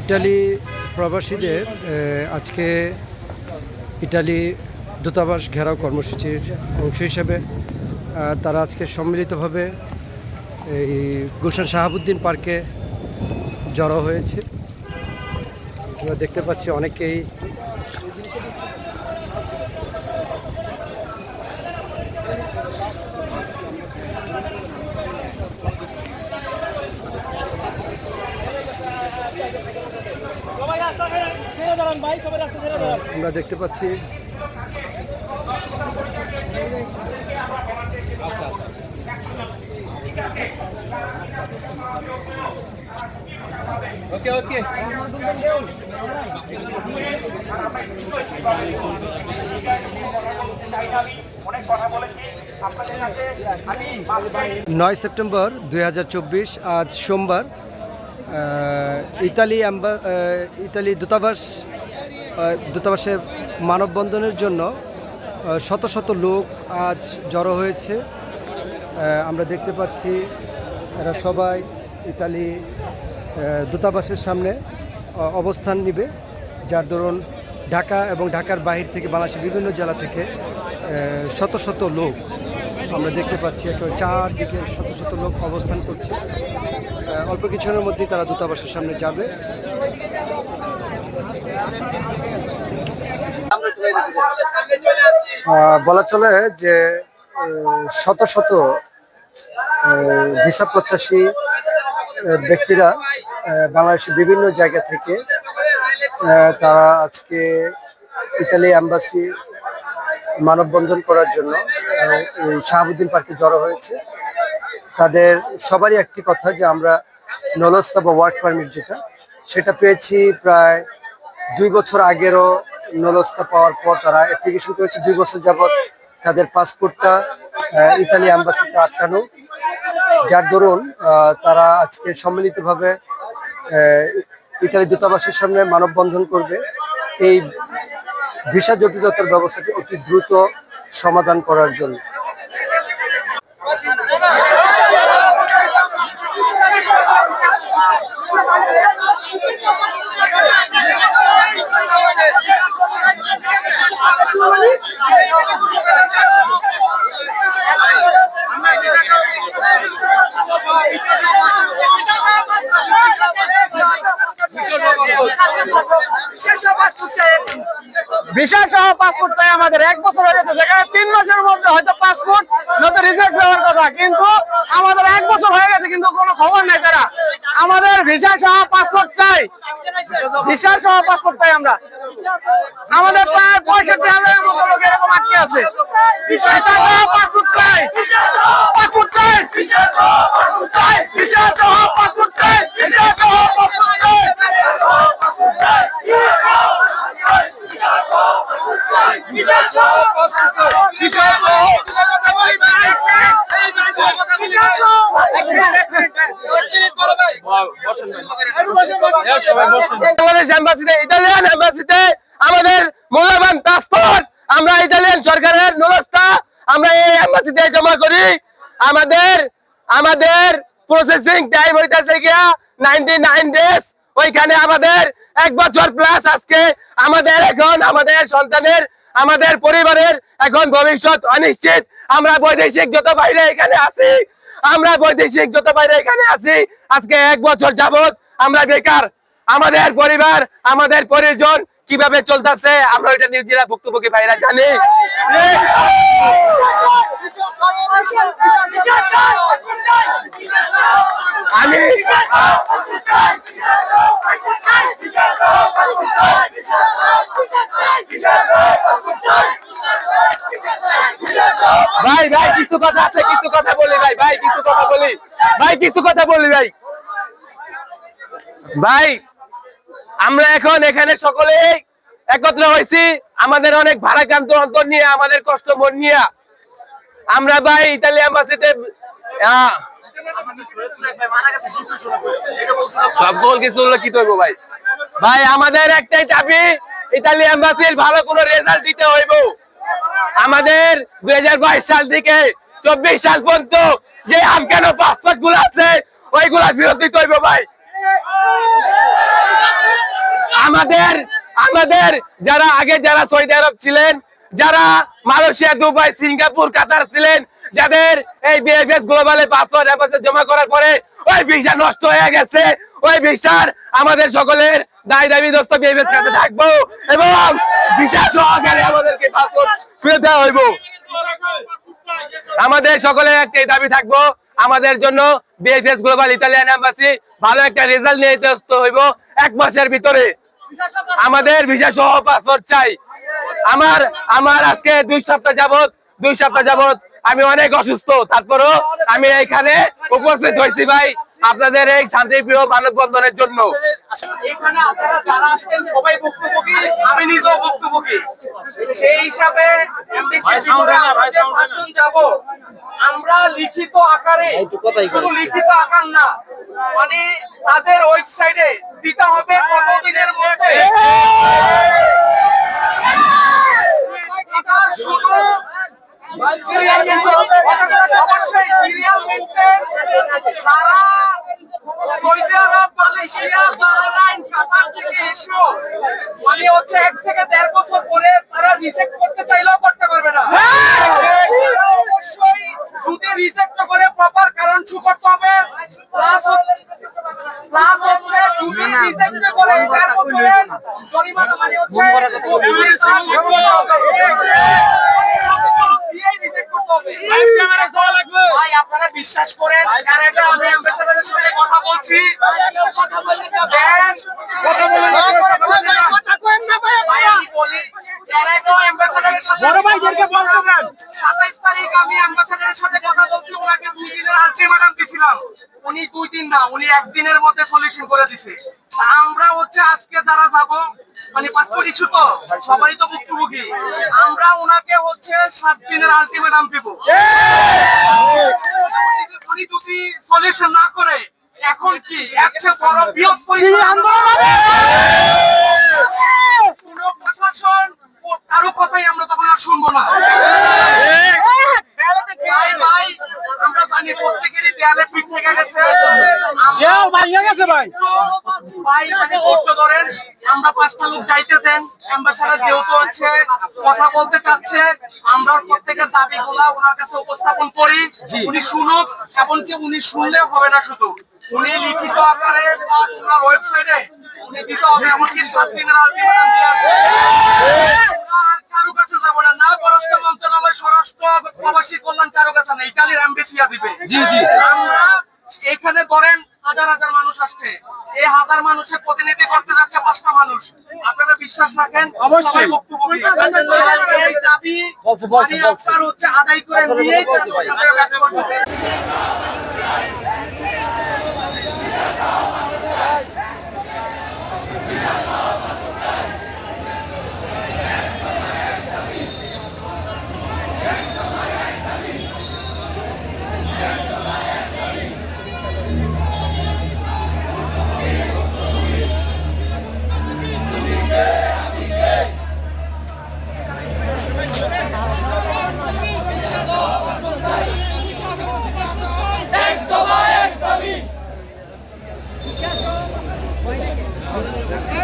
Italy প্রবাসীদের আজকে Italy দূতাবাস ঘেরাও কর্মসূচির অংশ হিসেবে তারা আজকে সম্মিলিতভাবে এই গুলশান শাহাবুদ্দিন পার্কে জড়ো হয়েছে। আমরা দেখতে পাচ্ছি অনেকেই আমরা দেখতে পাচ্ছি। আচ্ছা আচ্ছা। ওকে ওকে। নয় সেপ্টেম্বর দু হাজার চব্বিশ আজ সোমবার। ইতালি ইতালি দূতাবাস দূতাবাসে মানববন্ধনের জন্য শত শত লোক আজ জড়ো হয়েছে। আমরা দেখতে পাচ্ছি এরা সবাই ইতালি দূতাবাসের সামনে অবস্থান নিবে। যার দরুন ঢাকা এবং ঢাকার বাহির থেকে বাংলাদেশের বিভিন্ন জেলা থেকে শত শত লোক আমরা দেখতে পাচ্ছি। একেবারে চারদিকে শত শত লোক অবস্থান করছে। অল্প কিছুক্ষণের মধ্যেই তারা দূতাবাসের সামনে যাবে। বলা চলে যে শত শত ভিসা প্রত্যাশী ব্যক্তিরা বাংলাদেশের বিভিন্ন জায়গা থেকে তারা আজকে ইতালি অ্যাম্বাসি মানববন্ধন করার জন্য শাহাবুদ্দিন পার্কে জড়ো হয়েছে। তাদের সবারই একটি কথা যে আমরা নলস্তা বা ওয়ার্ক পারমিট যেটা, সেটা পেয়েছি প্রায় দুই বছর আগেরও নলস্তা পাওয়ার পর তারা অ্যাপ্লিকেশন করেছে। দুই বছর যাবৎ তাদের পাসপোর্টটা ইতালি অ্যাম্বাসিতে আটকানো। যার দরুন তারা আজকে সম্মিলিতভাবে ইতালি দূতাবাসের সামনে মানববন্ধন করবে। এই ভিসা জটিলতার ব্যবস্থাটি অতি দ্রুত সমাধান করার জন্য। ভিসা সহ পাসপোর্ট চাই আমাদের। এক বছর হয়ে গেছে, যেখানে তিন মাসের মধ্যে হয়তো পাসপোর্ট নয়তো রিজেক্ট দেওয়ার কথা। কিন্তু আমাদের এক বছর হয়ে গেছে, কিন্তু কোনো খবর নাই তারা। আমাদের ভিসা সহ পাসপোর্ট চাই। ভিসা সহ পাসপোর্ট চাই আমরা। আমাদের প্রায় পঁয়ষট্টি হাজারের মতো লোক এরকম আটকে আছে। ভিসা সহ পাসপোর্ট চাই। পাসপোর্ট চাই। বিশাল সহ পাসপোর্ট চাই ভিসা সহ পাসপোর্ট চাই ভিসা সহ পাসপোর্ট চাই আমাদের এক বছর প্লাস আজকে আমাদের এখন, আমাদের সন্তানের, আমাদের পরিবারের এখন ভবিষ্যৎ অনিশ্চিত। আমরা বৈদেশিক যত বাইরে এখানে আছি, আমরা বৈদেশিক যত বাইরে এখানে আছি, আজকে এক বছর যাবত আমরা বেকার, আমাদের পরিবার, আমাদের পরিজন কীভাবে চলতেছে? আমরা ওইটা নিজেরা ভুক্তভোগী ভাইরা জানি? আমি ভাই ভাই, কিছু কথা আছে, কিছু কথা বলি ভাই ভাই, কিছু কথা বলি। ভাই, কিছু কথা বলি ভাই। ভাই আমরা এখন এখানে সকলে একত্র হয়েছি আমাদের অনেক ভারাক্রান্ত অন্তর নিয়ে আমাদের কষ্ট মন নিয়ে। আমরা ভাই ইতালি অ্যাম্বাসিতে আহ, সব গোল কিছু কি করব ভাই? ভাই আমাদের একটাই চাবি ইতালি এম্বাসির ভালো কোনো রেজাল্ট দিতে হইব। আমাদের দুই হাজার বাইশ সাল থেকে চব্বিশ সাল পর্যন্ত যে আফগানো পাসপোর্টগুলো আছে ওইগুলা ফেরত দিতে হইব ভাই। আমাদের আমাদের যারা আগে যারা সৌদি আরব ছিলেন, যারা মালয়েশিয়া, দুবাই, সিঙ্গাপুর, কাতার ছিলেন, যাদের এই বিএফএস গ্লোবালে পাসপোর্ট এম্বাসি জমা করার পরে ওই ভিসা নষ্ট হয়ে গেছে। ওই ভিসার আমাদের সকলের দায় দাবি দোস্ত বিএফএস কাছে থাকব এবং ভিসা সহকারে আমাদেরকে পাসপোর্ট ফিরে দেওয়া হইব। আমাদের সকলের একটাই দাবি থাকব আমাদের জন্য বিএফএস গ্লোবাল ইতালিয়ান এম্বাসি ভালো একটা রেজাল্ট নিয়ে আসতে হইব এক মাসের ভিতরে। আমাদের ভিসা সহ পাসপোর্ট চাই। আমার আমার আজকে দুই সপ্তাহ যাবত দুই সপ্তাহ যাবত আমি অনেক অসুস্থ। তারপরও আমি এইখানে উপস্থিত হয়েছি ভাই আপনাদের এই শান্তিপ্রিয় মানববন্ধনের জন্য। এখানে আপনারা যারা আসছেন সবাই ভুক্তভোগী আমি নিজেও ভুক্তভোগী। সেই হিসাবে MDC ভিতরে আমরা লিখিত আকারে শুধু লিখিত আকার না মানে তাদের ওয়েবসাইটে দিতে হবে কতদিনের মধ্যে। শুধু অবশ্যই সিরিয়াল মেনটেন যারা Saudi Arab Malaysia Bahrain Qatar থেকে মানে হচ্ছে এক থেকে দেড় বছর পরে তারা রিজেক্ট করতে চাইলেও করতে পারবে না তারা অবশ্যই যদি রিজেক্ট করে প্রপার কারণ শু করতে হবে প্লাস প্লাস হচ্ছে যদি রিজেক্ট করে দেড় বছরের জরিমানা মানে হচ্ছে। ভাই আপনারা বিশ্বাস করেন এর আগে আমি অ্যাম্বাসেডারের সাথে কথা বলছি। কথা বললে তো কথা বলে ভাই আমি বলি এর আগেও অ্যাম্বাসেডারের সাথে বড় ভাইদেরকে বলতে দেন। 27 তারিখ আমি অ্যাম্বাসেডারের সাথে কথা বলছি ওনাকে দুই দিনের আলটিমেটাম দিছিলাম। উনি দুই দিন না উনি একদিনের মধ্যে সলিউশন করে দিছে। তা আমরা হচ্ছে আজকে যারা যাব মানে পাসপোর্ট ইস্যু তো সবারই তো ভুক্তভোগী। আমরা ওনাকে হচ্ছে সাত দিনের আলটিমেটাম দেবো। উনি যদি সলিউশন না করে এখন কি? একচেয়ে বড় বৃহৎ পরিসরের আন্দোলন হবে কোন প্রশাসন ও কারও কথাই আমরা তখন আর শুনব না ভাই, ভাই, আমরা জানি প্রত্যেকেরই দেয়ালে পিঠ থেকে গেছে ভাই মানে ধৈর্য ধরেন আমরা পাঁচটা লোক যাইতে দেন অ্যাম্বাসাডার যেহেতু হচ্ছে কথা বলতে চাচ্ছে। আমরা প্রত্যেকের দাবিগুলা ওনার কাছে উপস্থাপন করি। উনি শুনুক এমনকি উনি শুনলে হবে না শুধু। উনি লিখিত আকারে ওনার ওয়েবসাইটে উনি দিতে হবে এমনকি সাত দিনের আলটিমেটাম দিয়ে আসবে। কারও কাছে যাব না। না পররাষ্ট্র মন্ত্রণালয় স্বরাষ্ট্র প্রবাসী কল্যাণ কারও কাছে না ইতালির দিবে। জি জি। আমরা এখানে ধরেন হাজার হাজার মানুষ আসছে। এই হাজার মানুষের প্রতিনিধি করতে যাচ্ছে পাঁচটা মানুষ। আপনারা বিশ্বাস রাখেন অবশ্যই। বক্তব্য দাবি হচ্ছে আদায় করে নিয়েই Obrigado.